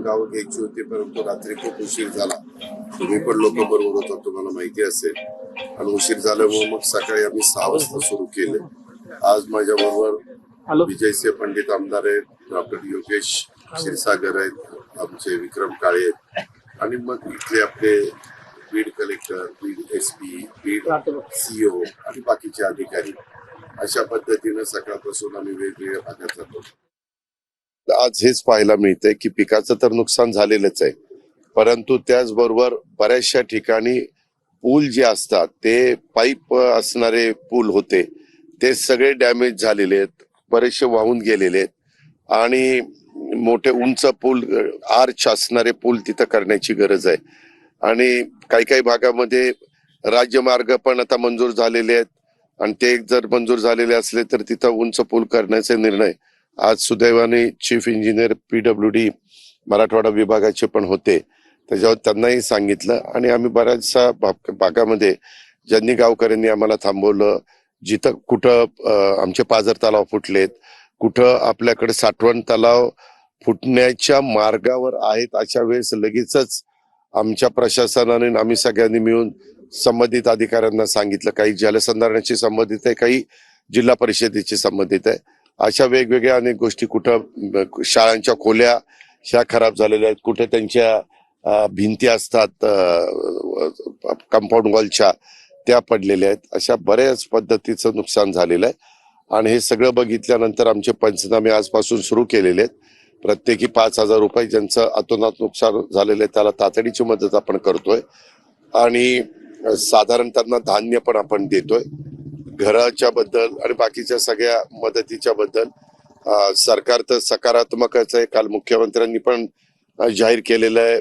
घ्यायची होती परंतु रात्री खूप उशीर झाला. तुम्ही पण लोक बरोबर होता तुम्हाला माहिती असेल. आणि उशीर झाल्यामुळे मग सकाळी आम्ही सहा वाजता सुरू केले. आज माझ्या बरोबर विजयसिंह पंडित आमदार आहेत डॉक्टर योगेश क्षीरसागर आहेत आमचे विक्रम काळे आहेत. आणि मग इथले आपले Beed collector Beed S P Beed CO आणि बाकीचे अधिकारी. अशा पद्धतीनं सकाळपासून आम्ही वेगवेगळ्या भागात जातो. आज हेच पाहायला मिळतंय की पिकाचं तर नुकसान झालेलंच आहे. परंतु त्याचबरोबर बऱ्याचशा ठिकाणी पूल जे असतात ते पाईप असणारे पूल होते. ते सगळे डॅमेज झालेले आहेत बरेचसे वाहून गेलेले आहेत. आणि मोठे उंच पूल आर्च असणारे पूल तिथं करण्याची गरज आहे. आणि काही काही भागामध्ये राज्यमार्ग पण आता मंजूर झालेले आहेत. आणि ते जर मंजूर झालेले असले तर तिथं उंच पूल करण्याचे निर्णय आज सुदैवाने chief engineer PW D Marathwada विभागाचे पण होते. त्याच्यावर त्यांनाही सांगितलं आणि आम्ही बऱ्याचशा भाग- भागामध्ये ज्यांनी गावकऱ्यांनी आम्हाला थांबवलं जिथं कुठं आमचे पाझर तलाव फुटलेत कुठं आपल्याकडे साठवण तलाव फुटण्याच्या मार्गावर आहेत अशा वेळेस लगेचच आमच्या प्रशासनाने आम्ही सगळ्यांनी मिळून संबंधित अधिकाऱ्यांना सांगितलं. काही जलसंधारणाशी संबंधित आहे काही जिल्हा परिषदेशी संबंधित आहे. अशा वेगवेगळ्या अनेक गोष्टी कुठं शाळांच्या खोल्या ह्या खराब झालेल्या आहेत. कुठे त्यांच्या भिंती असतात कंपाऊंड वॉलच्या त्या पडलेल्या आहेत. अशा बऱ्याच पद्धतीचं नुकसान झालेलं आहे. आणि हे सगळं बघितल्यानंतर आमचे पंचनामे आजपासून सुरू केलेले आहेत. प्रत्येकी पाच हजार रुपये ज्यांचं अतोनात नुकसान झालेलं आहे त्याला तातडीची मदत आपण करतोय. आणि साधारण त्यांना धान्य पण आपण देतोय. घराच्या बद्दल आणि बाकीच्या सगळ्या मदतीच्या बद्दल सरकार तर सकारात्मकच आहे. काल मुख्यमंत्र्यांनी पण जाहीर केलेलं आहे.